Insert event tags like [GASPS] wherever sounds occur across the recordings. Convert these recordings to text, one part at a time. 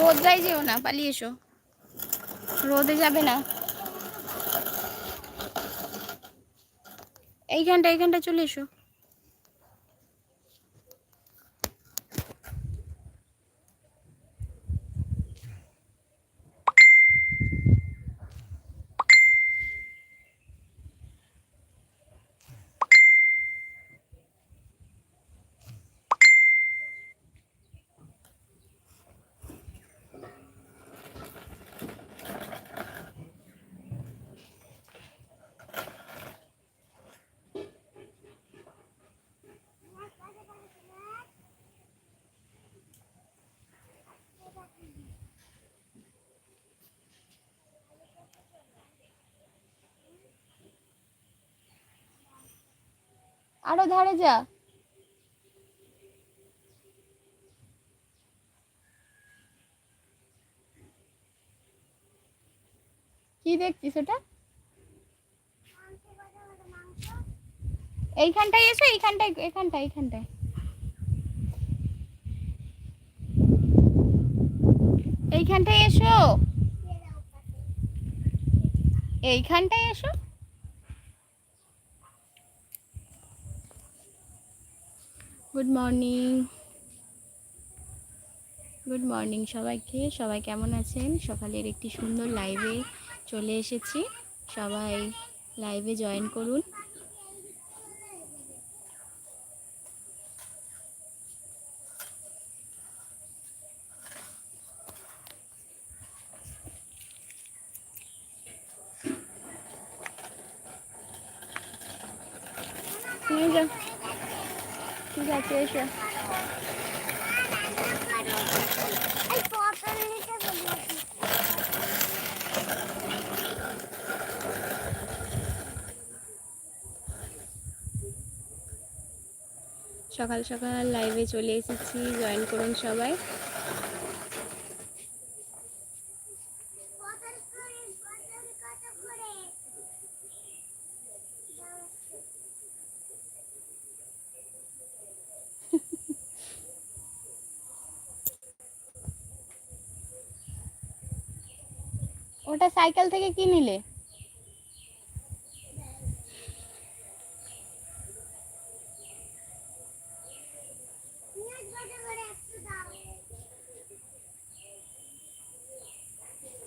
বদরাই যেও না পালিয়ে এসো। রোদে যাবে না। এইখানটা এইখানটা চলে এসো। আরও ধারে যা। কি দেখছিস ওটা? এইখানটায় এসো, এইখানটায় এইখানটায় এইখানটায়। এইখানটায় এসো। এইখানটায় এসো। গুড মর্নিং গুড মর্নিং সবাইকে। সবাই কেমন আছেন? সকালের একটি সুন্দর লাইভে চলে এসেছি। সবাই লাইভে জয়েন করুন। সকাল সকাল লাইভে চলে এসেছি জয়েন করুন সবাই। ওটা সাইকেল থেকে কি নিলে পেঁয়াজ কত করে একশো দাও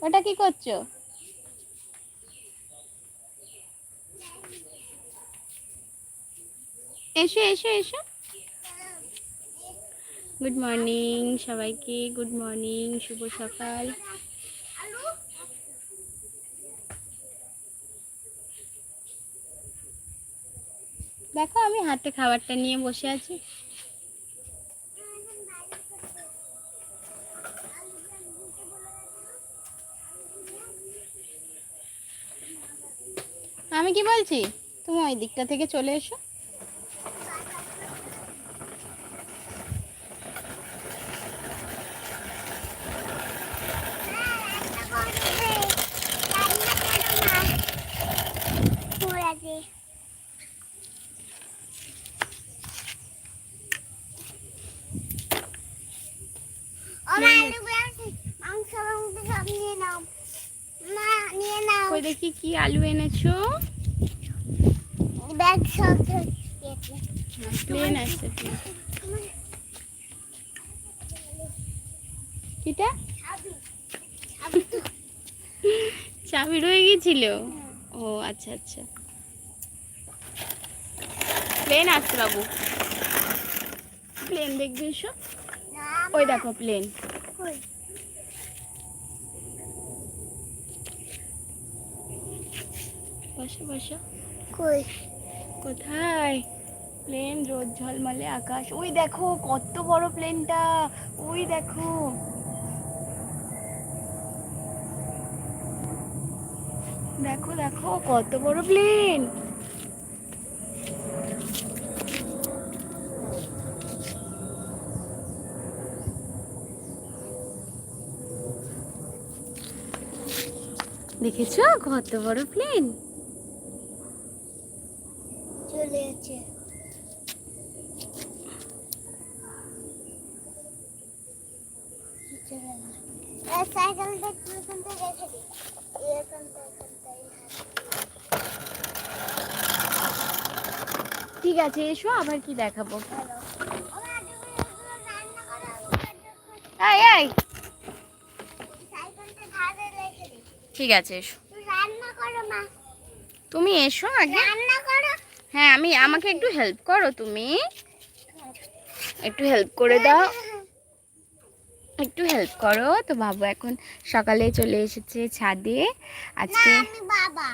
ওটা কি করছ? এসো এসো এসো। গুড মর্নিং সবাইকে। গুড মর্নিং শুভ সকাল। দেখো, আমি হাতে খাবারটা নিয়ে বসে আছি। আমি কি বলছি? তুমি ওই দিকটা থেকে চলে এসো। মাংস মাংস নিয়ে নাও। না নিয়ে নাও। ওই দেখি কি আলু এনেছো? প্লেন কিটা? চাবি রয়ে গেছিল? ও আচ্ছা আচ্ছা। প্লেন আসছে বাবু। প্লেন দেখবে এসো। ওই দেখো প্লেন বসো বসো। কোথায়? প্লেন, রোদ ঝলমলে আকাশ। ওই দেখো, কত বড় প্লেনটা। ওই দেখো। দেখো দেখো, কত বড় প্লেন। দেখেছ? কত বড় প্লেন চলে যাচ্ছে চলে গেল। এই সাইকেলটা একটু এখানটা রেখে দিই এই এখানটা এখানটা এই ঠিক আছে এসো আবার কি দেখাবো? ঠিক আছে এসো। তুমি এসো আগে। হ্যাঁ আমি আমাকে একটু হেল্প করো তুমি। একটু হেল্প করে দাও। একটু হেল্প করো। তো বাবু এখন সকালে চলে এসেছে ছাদে। আজকে বাবা।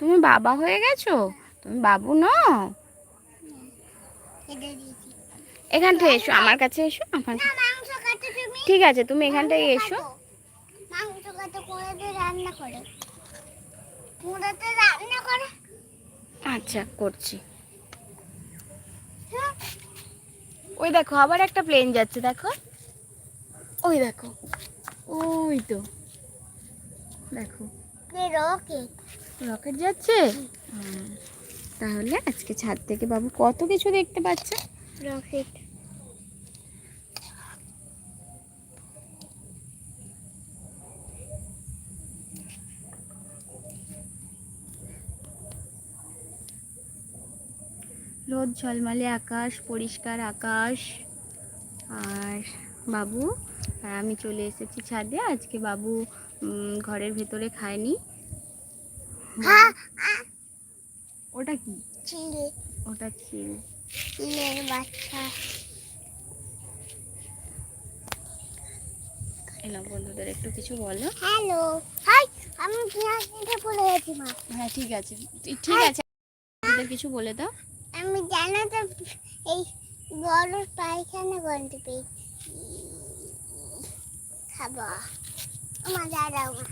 তুমি বাবা হয়ে গেছো? তুমি বাবু নও? এখানটায় এসো আমার কাছে এসো আমার ঠিক আছে তুমি এখানটায় এসো। মাংস কাটো করে দিয়ে রান্না করে। রান্না করে। আচ্ছা করছি। ওই দেখো আবার একটা প্লেন যাচ্ছে দেখো। ওই দেখো ওই তো। দেখো। রকে রকেট যাচ্ছে। তাহলে আজকে ছাদ থেকে বাবু কত কিছু দেখতে পাচ্ছে? রকেট রোদ ঝলমলে আকাশ পরিষ্কার আকাশ। আর বাবু আর আমি চলে এসেছি ছাদে। আজকে বাবু উম, ঘরের ভেতরে খায়নি। হ্যাঁ কি ওটা ছিল চিলের বাচ্চা। এনা বন্ধুদের একটু কিছু বলো। হ্যালো হাই আমি পেঁয়াজ কেটে পড়ে গেছি মা। হ্যাঁ ঠিক আছে। ঠিক- আছে বন্ধুদের কিছু বলে দাও। আমি জানো তো এই বড় পায়খানা গন্ধ পেয়েছি খাব। আমার দাদা মা।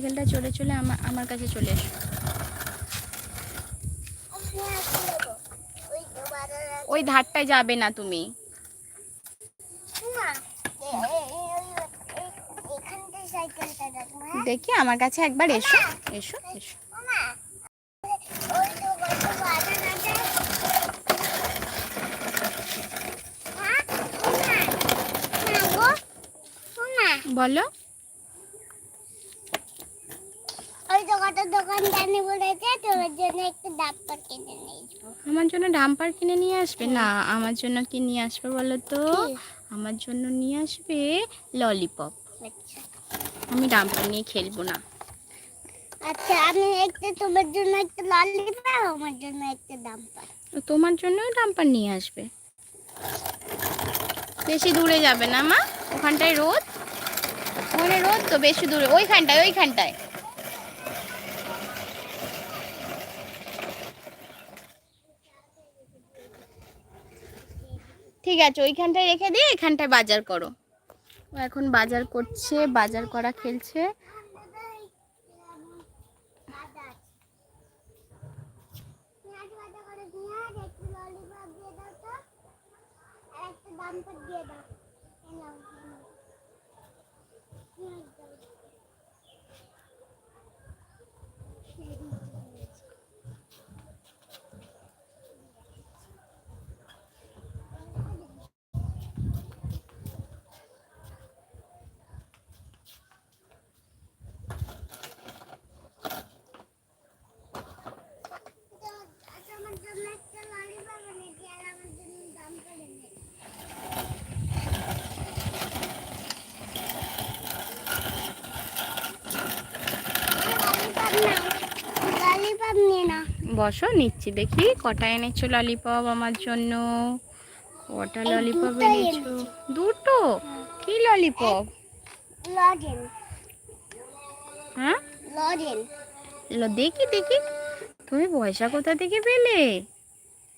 সাইকেলটা চলে চলে আমার আমার কাছে চলে এসো ওই ধারটায় যাবে না তুমি। দেখি আমার কাছে একবার এসো এসো এসো। বলো। ওই তো দোকানদানি বলেছে তোর জন্য একটু ডাব্বার কিনে নিয়ে আমার জন্য ডাম্পার কিনে নিয়ে আসবে? না আমার জন্য কি নিয়ে আসবে বলো তো? আমার জন্য নিয়ে আসবে ললিপপ আচ্ছা। আমি ডাম্পার নিয়ে খেলব না। আচ্ছা আমি একটু তোমার জন্য একটু ললিপপ আমার জন্য একটু ডাম্পার। তোমার জন্যও ডাম্পার নিয়ে আসবে। বেশি দূরে যাবে না মা? ওখানটায় রোদ? ওখানে রোদ তো বেশি দূরে। ওইখানটায় ওইখানটায়। ঠিক আছে, ওইখানটায় রেখে দিয়ে এখানটায় বাজার করো। ও এখন বাজার করছে, বাজার করা খেলছে। দিয়ে দাও তো আর একটা ডাম্পার দিয়ে দাও এই নাও, এই নাও। পেঁয়াজ দাও। তো আচ্ছা, আমার জন্য একটা ললিপপ এনেছি আর আমার জন্য ডাম্পার এনেছি ললিপপ নিয়ে না বসো নিচ্ছি। দেখি কটা এনেছো ললিপপ আমার জন্য। কটা ললিপপ এনেছো? দুটো? কি ললিপপ লজেন। হ্যাঁ? লজেন। ল- দেখি দেখি। তুমি পয়সা কোথা থেকে পেলে?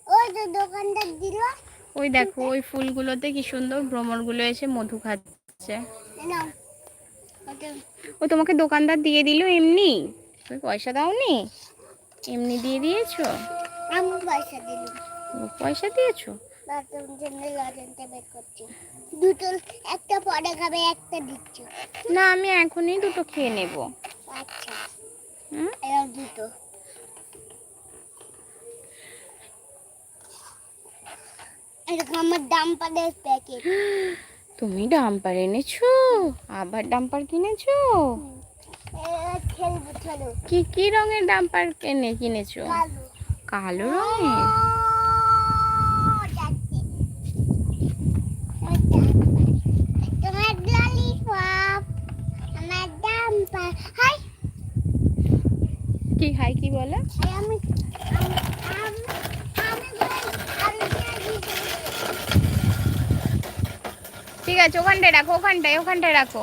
ওই তো দোকানদার দিল। ওই দেখো ওই ফুলগুলোতে কি সুন্দর ভ্রমরগুলো এসে মধু খাচ্ছে। ও তোমাকে দোকানদার দিয়ে দিল এমনি? তুমি পয়সা দাওনি? এমনি দিয়ে দিয়েছ? আমি পয়সা দিলাম ও পয়সা দিয়েছ? বের করছি। দুটো একটা পরে খাবে একটা দিচ্ছি। না আমি এখনই দুটো খেয়ে নেব। আচ্ছা। হুম? এর দুটো। এরকম আমার ডাম্পারের প্যাকেট। [GASPS] তুমি ডাম্পার এনেছো? আবার ডাম্পার কিনেছো? কি কি রঙের ডাম্পার কিনে কিনেছো? কালো। রঙের? কি হাই কি বলো? আমি ঠিক আছে ওখানটায় রাখো ওখানটায় ওখানটায় রাখো।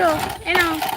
show. Hello.